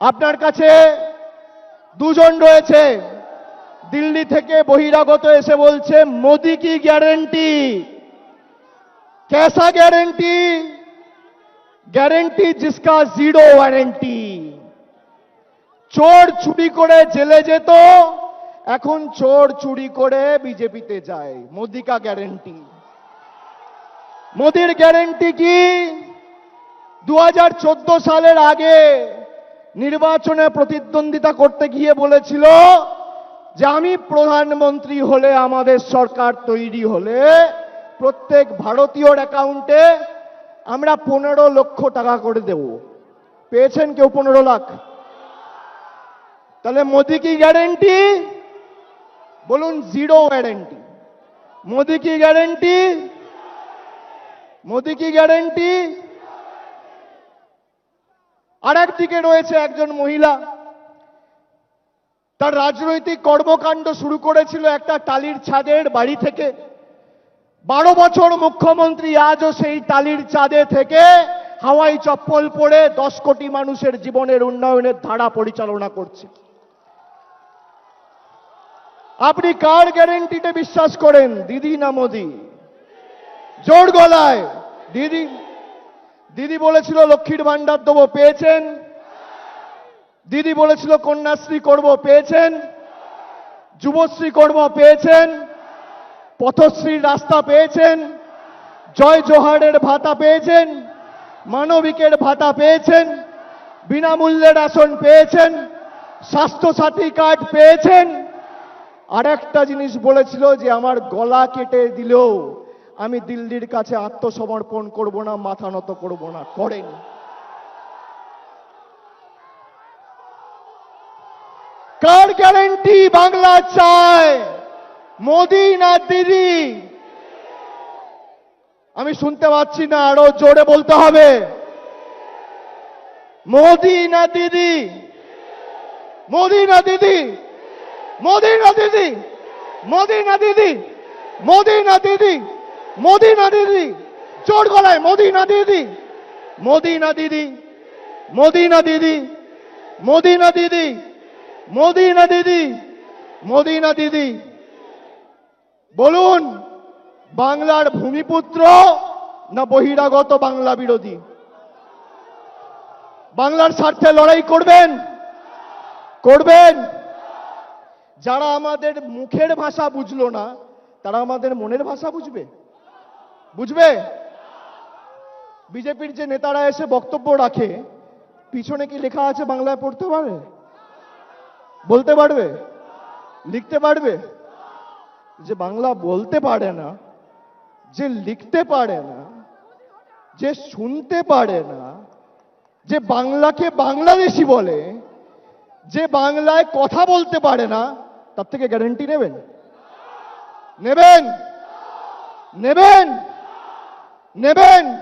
আপনার কাছে দুজন রয়েছে দিল্লি থেকে বহিরাগত এসে বলছে মোদি কি গ্যারেন্টি कैसा गारंटी গ্যারেন্টি জিসকা জিরো ওয়ারেন্টি চোর চুরি করে জেলে যেত এখন চোর চুরি করে বিজেপিতে যায় মোদি কা গ্যারেন্টি মোদির গ্যারেন্টি কি দু সালের আগে নির্বাচনে প্রতিদ্বন্দ্বিতা করতে গিয়ে বলেছিল যে আমি প্রধানমন্ত্রী হলে আমাদের সরকার তৈরি হলে প্রত্যেক ভারতীয়র অ্যাকাউন্টে আমরা পনেরো লক্ষ টাকা করে দেব। পেয়েছেন কেউ পনেরো লাখ? তাহলে মোদি কি গ্যারেন্টি? বলুন, জিরো গ্যারেন্টি। মোদি কি গ্যারেন্টি? মোদি কি গ্যারেন্টি? আর একদিকে রয়েছে একজন মহিলা। তার রাজনৈতিক কর্মকাণ্ড শুরু করেছিল একটা টালির ছাদের বাড়ি থেকে। বারো বছর মুখ্যমন্ত্রী আজও সেই টালির চাঁদে থেকে হাওয়াই চপ্পল পরে দশ কোটি মানুষের জীবনের উন্নয়নের ধারা পরিচালনা করছে। আপনি কার গ্যারেন্টিতে বিশ্বাস করেন? দিদি না মোদি? জোর গলায়। দিদি দিদি বলেছিল লক্ষ্মীর ভান্ডার দেবো, পেয়েছেন? দিদি বলেছিল কন্যাশ্রী করব, পেয়েছেন? যুবশ্রী করব, পেয়েছেন? পথশ্রীর রাস্তা পেয়েছেন? জয় জোহারের ভাতা পেয়েছেন? মানবিকের ভাতা পেয়েছেন? বিনামূল্যে রেশন পেয়েছেন? স্বাস্থ্যসাথী কার্ড পেয়েছেন? আর একটা জিনিস বলেছিল যে আমার গলা কেটে দিলেও আমি দিল্লির কাছে আত্মসমর্পণ করব না, মাথা নত করব না, করেন। কার গ্যারেন্টি বাংলা চায়? মোদি না দিদি আমি শুনতে পাচ্ছি না, আরও জোরে বলতে হবে। মোদি না দিদি মোদি না দিদি মোদি না দিদি মোদি না দিদি মোদি না দিদি মোদি না দিদি, জোর গলায় মোদি না দিদি মোদি না দিদি মোদি না দিদি মোদি না দিদি মোদি না দিদি মোদি না দিদি। বলুন, বাংলার ভূমিপুত্র না বহিরাগত বাংলা বিরোধী? বাংলার স্বার্থে লড়াই করবেন? করবেন? যারা আমাদের মুখের ভাষা বুঝলো না, তারা আমাদের মনের ভাষা বুঝবে? বুঝবে? বিজেপির যে নেতারা এসে বক্তব্য রাখে, পিছনে কি লেখা আছে বাংলায় পড়তে পারে? বলতে পারবে? লিখতে পারবে? যে বাংলা বলতে পারে না, যে লিখতে পারে না, যে শুনতে পারে না, যে বাংলাকে বাংলাদেশি বলে, যে বাংলায় কথা বলতে পারে না, তার থেকে গ্যারেন্টি নেবেন? নেবেন? নেবেন? Neben.